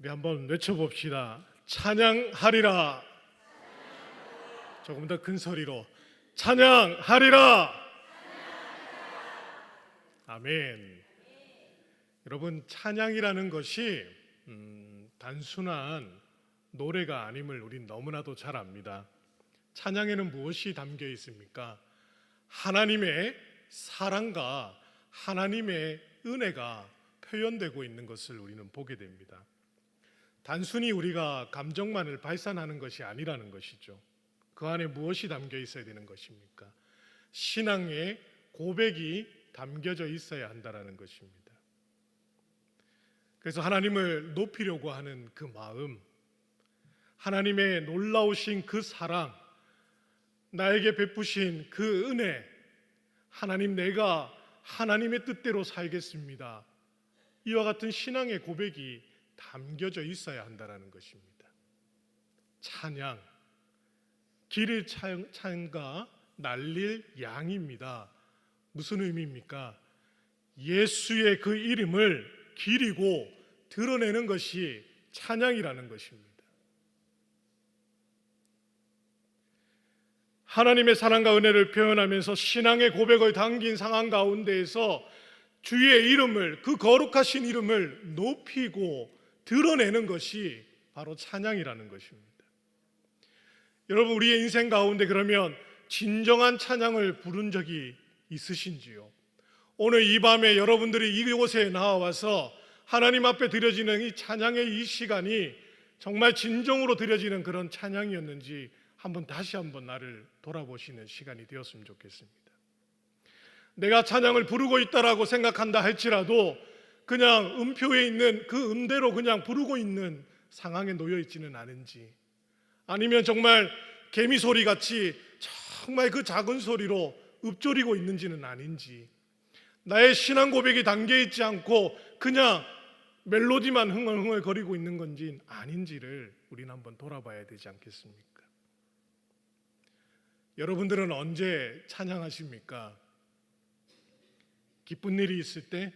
우리 한번 외쳐봅시다. 찬양하리라. 조금 더 큰 소리로 찬양하리라. 아멘. 여러분 찬양이라는 것이 음, 단순한 노래가 아님을 우린 너무나도 잘 압니다. 찬양에는 무엇이 담겨 있습니까? 하나님의 사랑과 하나님의 은혜가 표현되고 있는 것을 우리는 보게 됩니다. 단순히 우리가 감정만을 발산하는 것이 아니라는 것이죠. 그 안에 무엇이 담겨 있어야 되는 것입니까? 신앙의 고백이 담겨져 있어야 한다라는 것입니다. 그래서 하나님을 높이려고 하는 그 마음, 하나님의 놀라우신 그 사랑, 나에게 베푸신 그 은혜, 하나님 내가 하나님의 뜻대로 살겠습니다. 이와 같은 신앙의 고백이 담겨져 있어야 한다라는 것입니다. 찬양, 길을 찬- 찬가 날릴 양입니다. 무슨 의미입니까? 예수의 그 이름을 기리고 드러내는 것이 찬양이라는 것입니다. 하나님의 사랑과 은혜를 표현하면서 신앙의 고백을 담긴 상황 가운데에서 주의 이름을 그 거룩하신 이름을 높이고 드러내는 것이 바로 찬양이라는 것입니다. 여러분 우리의 인생 가운데 그러면 진정한 찬양을 부른 적이 있으신지요? 오늘 이 밤에 여러분들이 이곳에 나와서 하나님 앞에 드려지는 이 찬양의 이 시간이 정말 진정으로 드려지는 그런 찬양이었는지 한번 다시 한번 나를 돌아보시는 시간이 되었으면 좋겠습니다. 내가 찬양을 부르고 있다라고 생각한다 할지라도 그냥 음표에 있는 그 음대로 그냥 부르고 있는 상황에 놓여 있지는 않은지 아니면 정말 개미 소리 같이 정말 그 작은 소리로 읊조리고 있는지는 아닌지 나의 신앙 고백이 담겨 있지 않고 그냥 멜로디만 흥얼흥얼 거리고 있는 건지 아닌지를 우리는 한번 돌아봐야 되지 않겠습니까? 여러분들은 언제 찬양하십니까? 기쁜 일이 있을 때,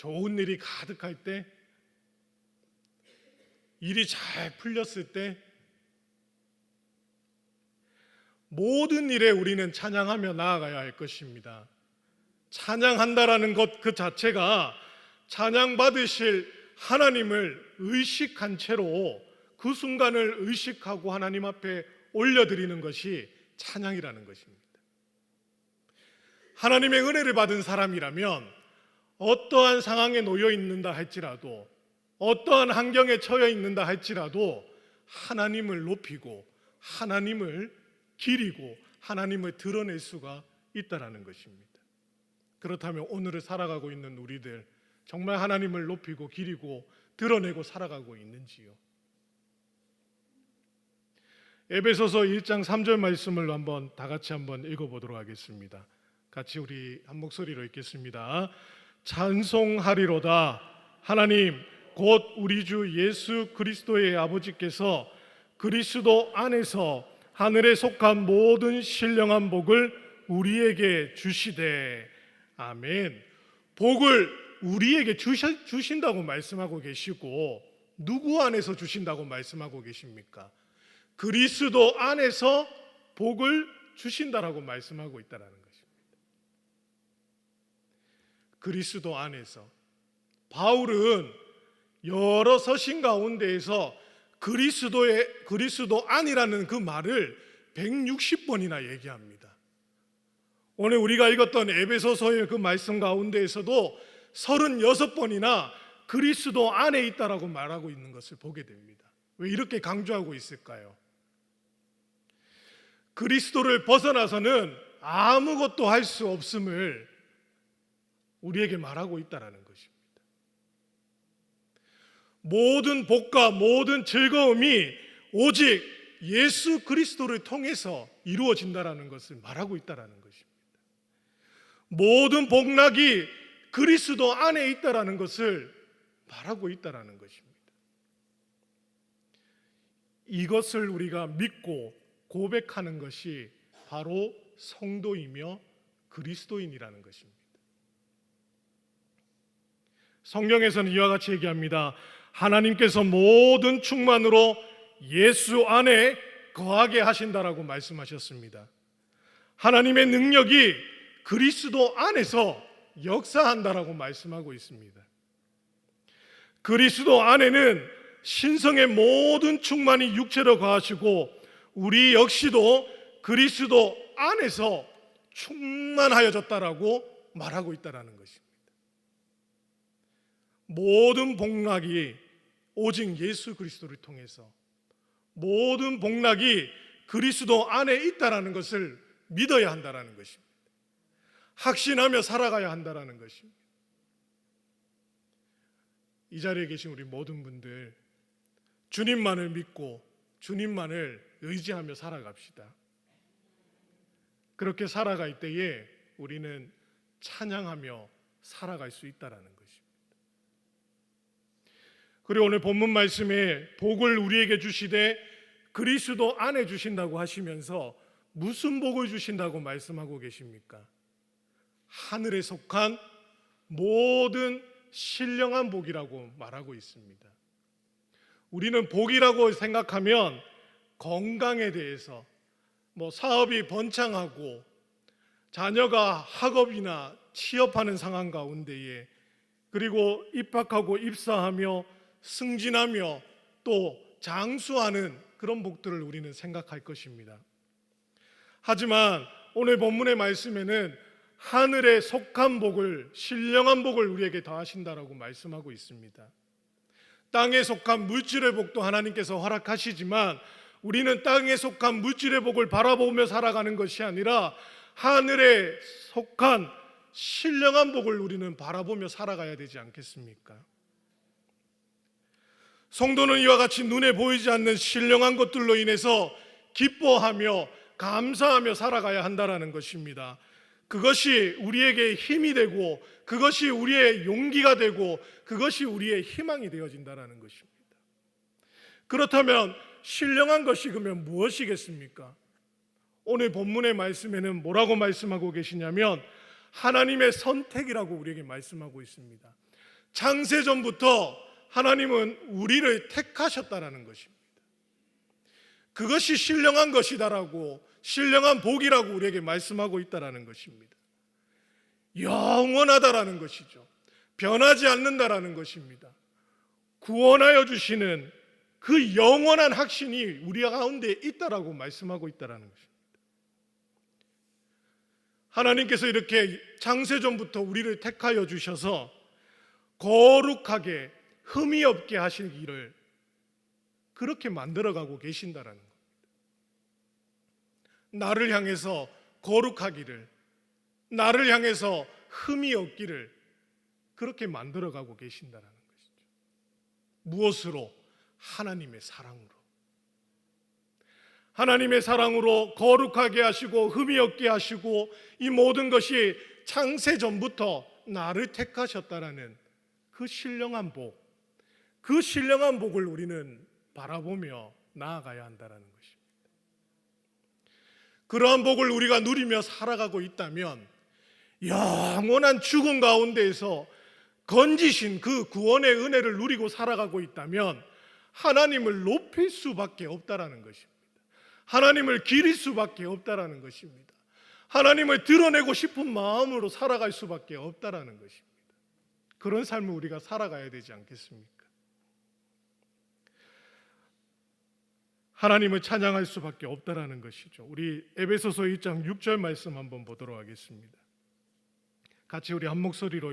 좋은 일이 가득할 때, 일이 잘 풀렸을 때, 모든 일에 우리는 찬양하며 나아가야 할 것입니다. 찬양한다라는 것 그 자체가 찬양 받으실 하나님을 의식한 채로 그 순간을 의식하고 하나님 앞에 올려드리는 것이 찬양이라는 것입니다. 하나님의 은혜를 받은 사람이라면 어떠한 상황에 놓여 있는다 할지라도 어떠한 환경에 처해 있는다 할지라도 하나님을 높이고 하나님을 기리고 하나님을 드러낼 수가 있다라는 것입니다. 그렇다면 오늘을 살아가고 있는 우리들 정말 하나님을 높이고 기리고 드러내고 살아가고 있는지요? 에베소서 1장 3절 말씀을 한번 다 같이 한번 읽어 보도록 하겠습니다. 같이 우리 한 목소리로 읽겠습니다. 찬송하리로다 하나님 곧 우리 주 예수 그리스도의 아버지께서 그리스도 안에서 하늘에 속한 모든 신령한 복을 우리에게 주시되 아멘. 복을 우리에게 주시, 주신다고 말씀하고 계시고 누구 안에서 주신다고 말씀하고 계십니까? 그리스도 안에서 복을 주신다라고 말씀하고 있다라는 것입니다. 그리스도 안에서 바울은 여러 서신 가운데에서 그리스도의 그리스도 안이라는 그 말을 160번이나 얘기합니다. 오늘 우리가 읽었던 에베소서의 그 말씀 가운데에서도 36번이나 그리스도 안에 있다라고 말하고 있는 것을 보게 됩니다. 왜 이렇게 강조하고 있을까요? 그리스도를 벗어나서는 아무것도 할 수 없음을 우리에게 말하고 있다라는 것입니다. 모든 복과 모든 즐거움이 오직 예수 그리스도를 통해서 이루어진다라는 것을 말하고 있다라는 것입니다. 모든 복락이 그리스도 안에 있다라는 것을 말하고 있다라는 것입니다. 이것을 우리가 믿고 고백하는 것이 바로 성도이며 그리스도인이라는 것입니다. 성경에서는 이와 같이 얘기합니다. 하나님께서 모든 충만으로 예수 안에 거하게 하신다라고 말씀하셨습니다. 하나님의 능력이 그리스도 안에서 역사한다라고 말씀하고 있습니다. 그리스도 안에는 신성의 모든 충만이 육체로 거하시고 우리 역시도 그리스도 안에서 충만하여졌다라고 말하고 있다라는 것입니다. 모든 복락이 오직 예수 그리스도를 통해서 모든 복락이 그리스도 안에 있다라는 것을 믿어야 한다라는 것입니다. 확신하며 살아가야 한다라는 것입니다. 이 자리에 계신 우리 모든 분들 주님만을 믿고 주님만을 의지하며 살아갑시다. 그렇게 살아갈 때에 우리는 찬양하며 살아갈 수 있다라는 것입니다. 그리고 오늘 본문 말씀에 복을 우리에게 주시되 그리스도 안에 주신다고 하시면서 무슨 복을 주신다고 말씀하고 계십니까? 하늘에 속한 모든 신령한 복이라고 말하고 있습니다. 우리는 복이라고 생각하면 건강에 대해서 뭐 사업이 번창하고 자녀가 학업이나 취업하는 상황 가운데에 그리고 입학하고 입사하며 승진하며 또 장수하는 그런 복들을 우리는 생각할 것입니다. 하지만 오늘 본문의 말씀에는 하늘에 속한 복을 신령한 복을 우리에게 더하신다라고 말씀하고 있습니다. 땅에 속한 물질의 복도 하나님께서 허락하시지만 우리는 땅에 속한 물질의 복을 바라보며 살아가는 것이 아니라 하늘에 속한 신령한 복을 우리는 바라보며 살아가야 되지 않겠습니까? 성도는 이와 같이 눈에 보이지 않는 신령한 것들로 인해서 기뻐하며 감사하며 살아가야 한다라는 것입니다. 그것이 우리에게 힘이 되고 그것이 우리의 용기가 되고 그것이 우리의 희망이 되어진다라는 것입니다. 그렇다면 신령한 것이 그러면 무엇이겠습니까? 오늘 본문의 말씀에는 뭐라고 말씀하고 계시냐면 하나님의 선택이라고 우리에게 말씀하고 있습니다. 창세 전부터 하나님은 우리를 택하셨다라는 것입니다. 그것이 신령한 것이다라고 신령한 복이라고 우리에게 말씀하고 있다라는 것입니다. 영원하다라는 것이죠. 변하지 않는다라는 것입니다. 구원하여 주시는 그 영원한 확신이 우리 가운데 있다라고 말씀하고 있다라는 것입니다. 하나님께서 이렇게 창세전부터 우리를 택하여 주셔서 거룩하게 흠이 없게 하시기를 그렇게 만들어가고 계신다라는 겁니다. 나를 향해서 거룩하기를, 나를 향해서 흠이 없기를 그렇게 만들어가고 계신다라는 것이죠. 무엇으로? 하나님의 사랑으로. 하나님의 사랑으로 거룩하게 하시고 흠이 없게 하시고 이 모든 것이 창세 전부터 나를 택하셨다라는 그 신령한 복, 그 신령한 복을 우리는 바라보며 나아가야 한다라는 것입니다. 그러한 복을 우리가 누리며 살아가고 있다면 영원한 죽음 가운데에서 건지신 그 구원의 은혜를 누리고 살아가고 있다면 하나님을 높일 수밖에 없다라는 것입니다. 하나님을 기릴 수밖에 없다라는 것입니다. 하나님을 드러내고 싶은 마음으로 살아갈 수밖에 없다라는 것입니다. 그런 삶을 우리가 살아가야 되지 않겠습니까? 하나님을 찬양할 수밖에 없다라는 것이죠. 우리 에베소서 1장 6절 말씀 한번 보도록 하겠습니다. 같이 우리 한 목소리로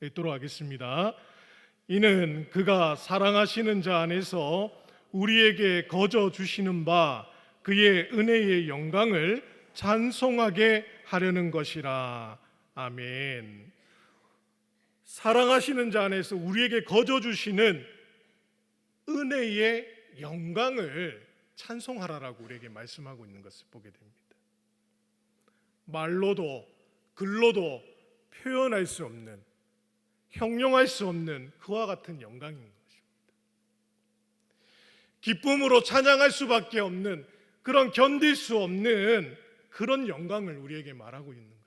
읽도록 하겠습니다. 이는 그가 사랑하시는 자 안에서 우리에게 거저 주시는 바 그의 은혜의 영광을 찬송하게 하려는 것이라. 아멘. 사랑하시는 자 안에서 우리에게 거저 주시는 은혜의 영광을 찬송하라라고 우리에게 말씀하고 있는 것을 보게 됩니다. 말로도 글로도 표현할 수 없는 형용할 수 없는 그와 같은 영광인 것입니다. 기쁨으로 찬양할 수밖에 없는 그런 견딜 수 없는 그런 영광을 우리에게 말하고 있는 것입니다.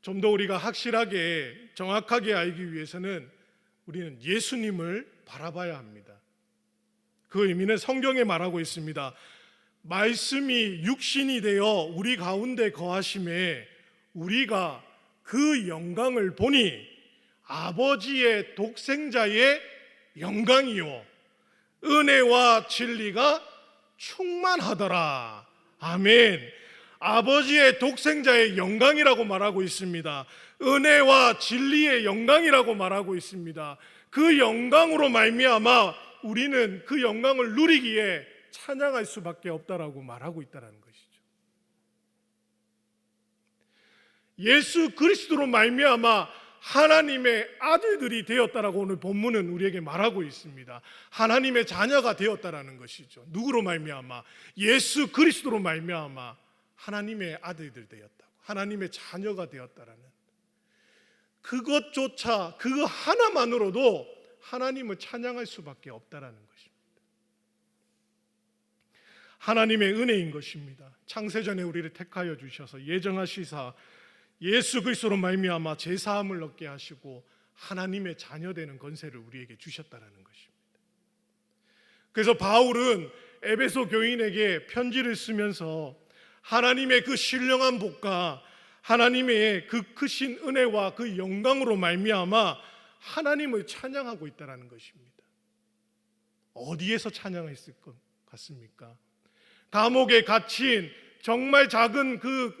좀 더 우리가 확실하게 정확하게 알기 위해서는 우리는 예수님을 바라봐야 합니다. 그 의미는 성경에 말하고 있습니다. 말씀이 육신이 되어 우리 가운데 거하심에 우리가 그 영광을 보니 아버지의 독생자의 영광이요 은혜와 진리가 충만하더라. 아멘. 아버지의 독생자의 영광이라고 말하고 있습니다. 은혜와 진리의 영광이라고 말하고 있습니다. 그 영광으로 말미암아 우리는 그 영광을 누리기에 찬양할 수밖에 없다라고 말하고 있다는 것이죠. 예수 그리스도로 말미암아 하나님의 아들들이 되었다라고 오늘 본문은 우리에게 말하고 있습니다. 하나님의 자녀가 되었다라는 것이죠. 누구로 말미암아 예수 그리스도로 말미암아 하나님의 아들들 되었다고. 하나님의 자녀가 되었다라는 그것조차 그 하나만으로도 하나님을 찬양할 수밖에 없다라는 것입니다. 하나님의 은혜인 것입니다. 창세전에 우리를 택하여 주셔서 예정하시사 예수 그리스도로 말미암아 제 사함을 얻게 하시고 하나님의 자녀 되는 권세를 우리에게 주셨다라는 것입니다. 그래서 바울은 에베소 교인에게 편지를 쓰면서 하나님의 그 신령한 복과 하나님의 그 크신 은혜와 그 영광으로 말미암아 하나님을 찬양하고 있다라는 것입니다. 어디에서 찬양했을 것 같습니까? 감옥에 갇힌 정말 작은 그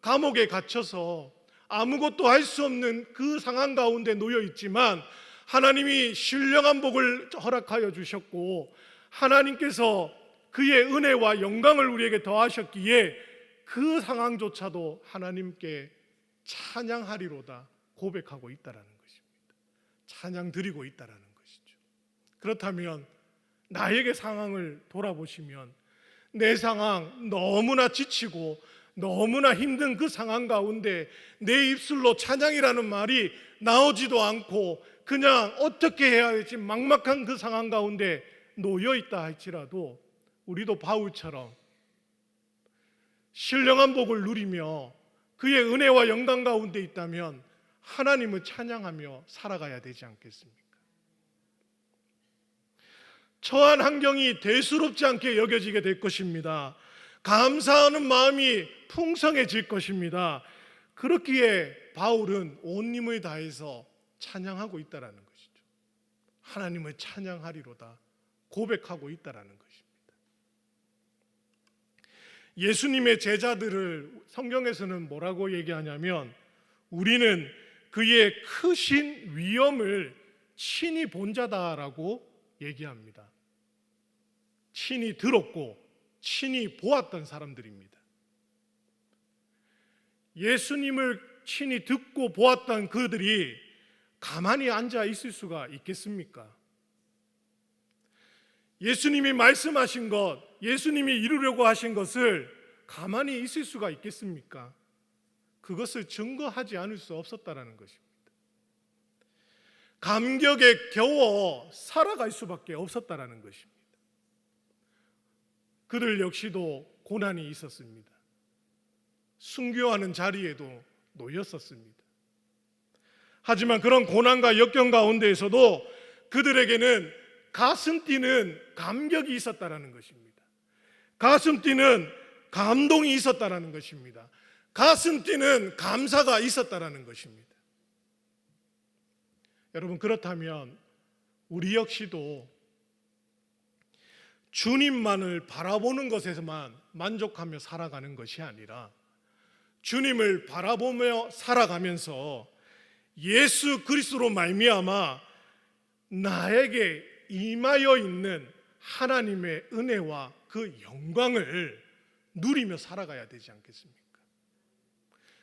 감옥에 갇혀서 아무것도 할 수 없는 그 상황 가운데 놓여 있지만 하나님이 신령한 복을 허락하여 주셨고 하나님께서 그의 은혜와 영광을 우리에게 더하셨기에 그 상황조차도 하나님께 찬양하리로다 고백하고 있다라는 것입니다. 찬양 드리고 있다라는 것이죠. 그렇다면 나에게 상황을 돌아보시면 내 상황 너무나 지치고 너무나 힘든 그 상황 가운데 내 입술로 찬양이라는 말이 나오지도 않고 그냥 어떻게 해야 할지 막막한 그 상황 가운데 놓여 있다 할지라도 우리도 바울처럼 신령한 복을 누리며 그의 은혜와 영광 가운데 있다면 하나님을 찬양하며 살아가야 되지 않겠습니까? 처한 환경이 대수롭지 않게 여겨지게 될 것입니다. 감사하는 마음이 풍성해질 것입니다. 그렇기에 바울은 온 힘을 다해서 찬양하고 있다라는 것이죠. 하나님을 찬양하리로다 고백하고 있다라는 것입니다. 예수님의 제자들을 성경에서는 뭐라고 얘기하냐면 우리는 그의 크신 위엄을 친히 본 자다라고 얘기합니다. 친히 들었고 친히 보았던 사람들입니다. 예수님을 친히 듣고 보았던 그들이 가만히 앉아 있을 수가 있겠습니까? 예수님이 말씀하신 것, 예수님이 이루려고 하신 것을 가만히 있을 수가 있겠습니까? 그것을 증거하지 않을 수 없었다라는 것입니다. 감격에 겨워 살아갈 수밖에 없었다라는 것입니다. 그들 역시도 고난이 있었습니다. 순교하는 자리에도 놓였었습니다. 하지만 그런 고난과 역경 가운데에서도 그들에게는 가슴 뛰는 감격이 있었다라는 것입니다. 가슴 뛰는 감동이 있었다라는 것입니다. 가슴 뛰는 감사가 있었다라는 것입니다. 여러분 그렇다면 우리 역시도 주님만을 바라보는 것에서만 만족하며 살아가는 것이 아니라 주님을 바라보며 살아가면서 예수 그리스도로 말미암아 나에게 임하여 있는 하나님의 은혜와 그 영광을 누리며 살아가야 되지 않겠습니까?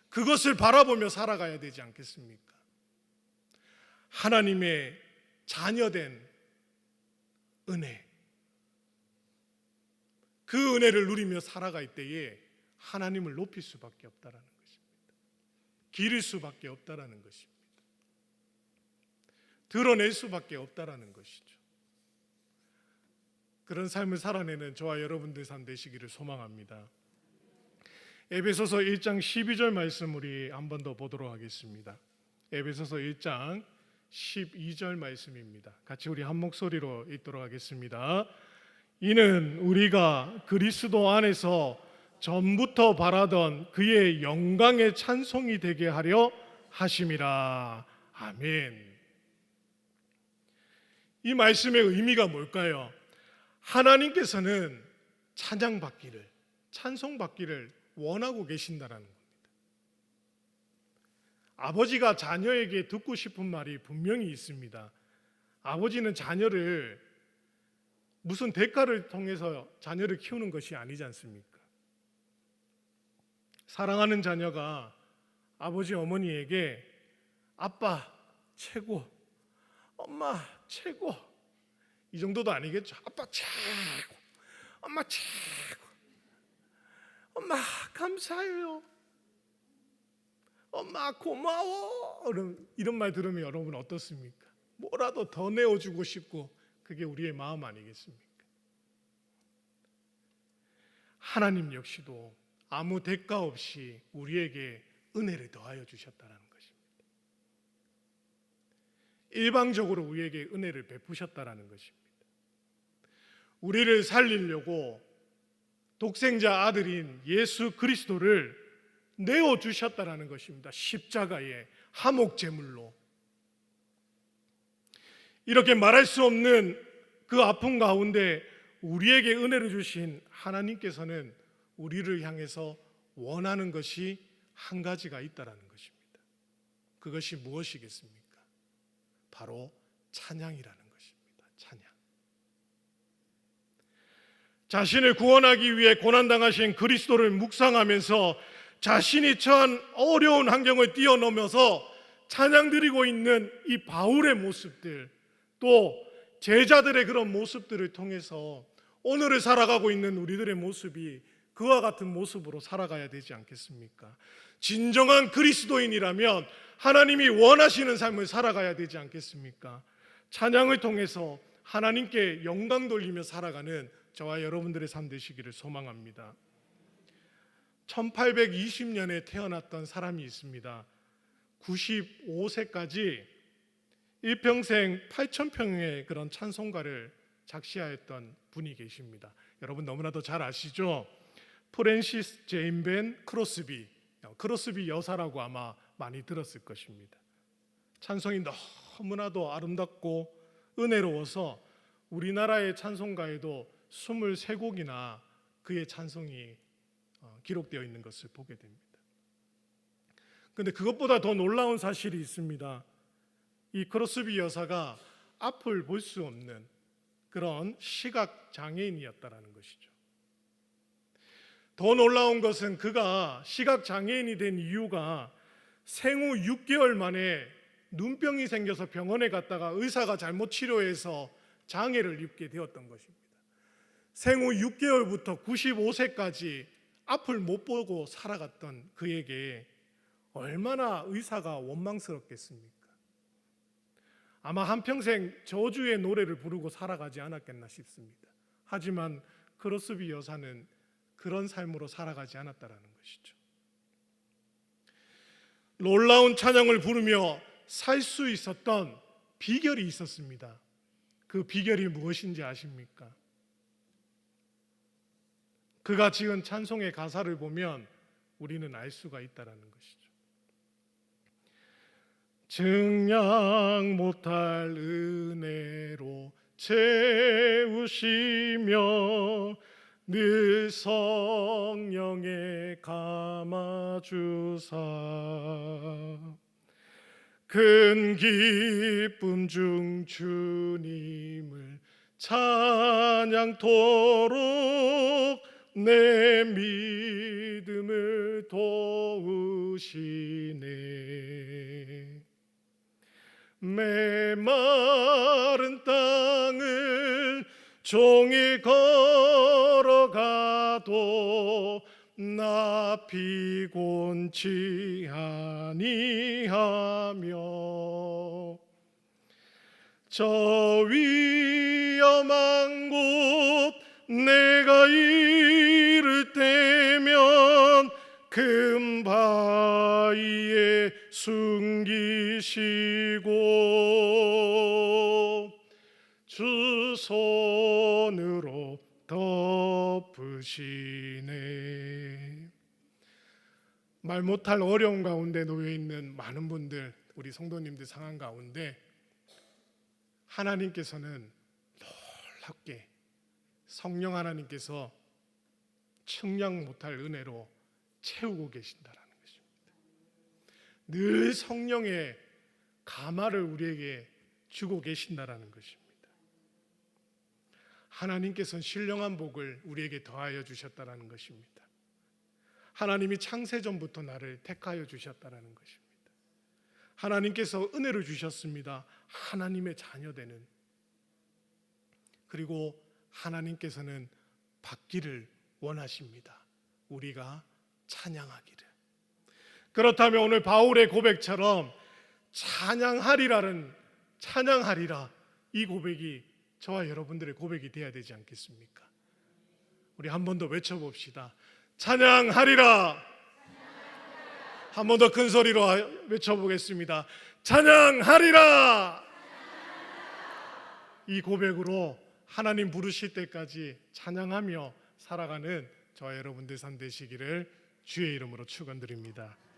그것을 바라보며 살아가야 되지 않겠습니까? 하나님의 자녀된 은혜. 그 은혜를 누리며 살아갈 때에 하나님을 높일 수밖에 없다라는 것입니다. 기를 수밖에 없다라는 것입니다. 드러낼 수밖에 없다라는 것이죠. 그런 삶을 살아내는 저와 여러분들 삶 되시기를 소망합니다. 에베소서 1장 12절 말씀 우리 한 번 더 보도록 하겠습니다. 에베소서 1장 12절 말씀입니다. 같이 우리 한 목소리로 읽도록 하겠습니다. 이는 우리가 그리스도 안에서 전부터 바라던 그의 영광의 찬송이 되게 하려 하심이라. 아멘. 이 말씀의 의미가 뭘까요? 하나님께서는 찬양받기를, 찬송받기를 원하고 계신다라는 겁니다. 아버지가 자녀에게 듣고 싶은 말이 분명히 있습니다. 아버지는 자녀를 무슨 대가를 통해서 자녀를 키우는 것이 아니지 않습니까? 사랑하는 자녀가 아버지 어머니에게 아빠 최고, 엄마 최고 이 정도도 아니겠죠. 아빠 최고, 엄마 최고, 엄마 감사해요. 엄마 고마워. 이런, 이런 말 들으면 여러분 어떻습니까? 뭐라도 더 내어주고 싶고 그게 우리의 마음 아니겠습니까? 하나님 역시도 아무 대가 없이 우리에게 은혜를 더하여 주셨다는. 일방적으로 우리에게 은혜를 베푸셨다는 것입니다. 우리를 살리려고 독생자 아들인 예수 그리스도를 내어 주셨다라는 것입니다. 십자가의 하목 제물로 이렇게 말할 수 없는 그 아픔 가운데 우리에게 은혜를 주신 하나님께서는 우리를 향해서 원하는 것이 한 가지가 있다라는 것입니다. 그것이 무엇이겠습니까? 바로 찬양이라는 것입니다. 찬양. 자신을 구원하기 위해 고난당하신 그리스도를 묵상하면서 자신이 처한 어려운 환경을 뛰어넘어서 찬양 드리고 있는 이 바울의 모습들 또 제자들의 그런 모습들을 통해서 오늘을 살아가고 있는 우리들의 모습이 그와 같은 모습으로 살아가야 되지 않겠습니까? 진정한 그리스도인이라면 하나님이 원하시는 삶을 살아가야 되지 않겠습니까? 찬양을 통해서 하나님께 영광 돌리며 살아가는 저와 여러분들의 삶 되시기를 소망합니다. 1820년에 태어났던 사람이 있습니다. 95세까지 일평생 8천평의 그런 찬송가를 작시하였던 분이 계십니다. 여러분 너무나도 잘 아시죠? 프랜시스 제인 벤 크로스비, 크로스비 여사라고 아마 많이 들었을 것입니다. 찬송이 너무나도 아름답고 은혜로워서 우리나라의 찬송가에도 23곡이나 그의 찬송이 어, 기록되어 있는 것을 보게 됩니다. 근데 그것보다 더 놀라운 사실이 있습니다. 이 크로스비 여사가 앞을 볼 수 없는 그런 시각 장애인이었다라는 것이죠. 더 놀라운 것은 그가 시각 장애인이 된 이유가 생후 6개월 만에 눈병이 생겨서 병원에 갔다가 의사가 잘못 치료해서 장애를 입게 되었던 것입니다. 생후 6개월부터 95세까지 앞을 못 보고 살아갔던 그에게 얼마나 의사가 원망스럽겠습니까? 아마 한평생 저주의 노래를 부르고 살아가지 않았겠나 싶습니다. 하지만 크로스비 여사는 그런 삶으로 살아가지 않았다라는 것이죠. 놀라운 찬양을 부르며 살 수 있었던 비결이 있었습니다. 그 비결이 무엇인지 아십니까? 그가 지은 찬송의 가사를 보면 우리는 알 수가 있다라는 것이죠. 증량 못할 은혜로 채우시며 늘 성령에 감아주사. 큰 기쁨 중 주님을 찬양토록 내 믿음을 도우시네. 메마른 땅을 종일 피곤치 아니하며 저 위험한 곳 내가 이를 때면 사이에 숨기시고 주 손으로 덮으시네. 말 못할 어려움 가운데 놓여 있는 많은 분들, 우리 성도님들 상황 가운데 하나님께서는 놀랍게 성령 하나님께서 측량 못할 은혜로 채우고 계신다라는 것입니다. 늘 성령의 가마를 우리에게 주고 계신다라는 것입니다. 하나님께서는 신령한 복을 우리에게 더하여 주셨다라는 것입니다. 하나님이 창세 전부터 나를 택하여 주셨다라는 것입니다. 하나님께서 은혜를 주셨습니다. 하나님의 자녀되는 그리고 하나님께서는 받기를 원하십니다. 우리가 찬양하기를. 그렇다면 오늘 바울의 고백처럼 찬양하리라는 찬양하리라 이 고백이 저와 여러분들의 고백이 되어야 되지 않겠습니까? 우리 한 번 더 외쳐봅시다. 찬양하리라. 한 번 더 큰 소리로 외쳐보겠습니다. 찬양하리라. 이 고백으로 하나님 부르실 때까지 찬양하며 살아가는 저와 여러분들 삶 되시기를 주의 이름으로 축원드립니다.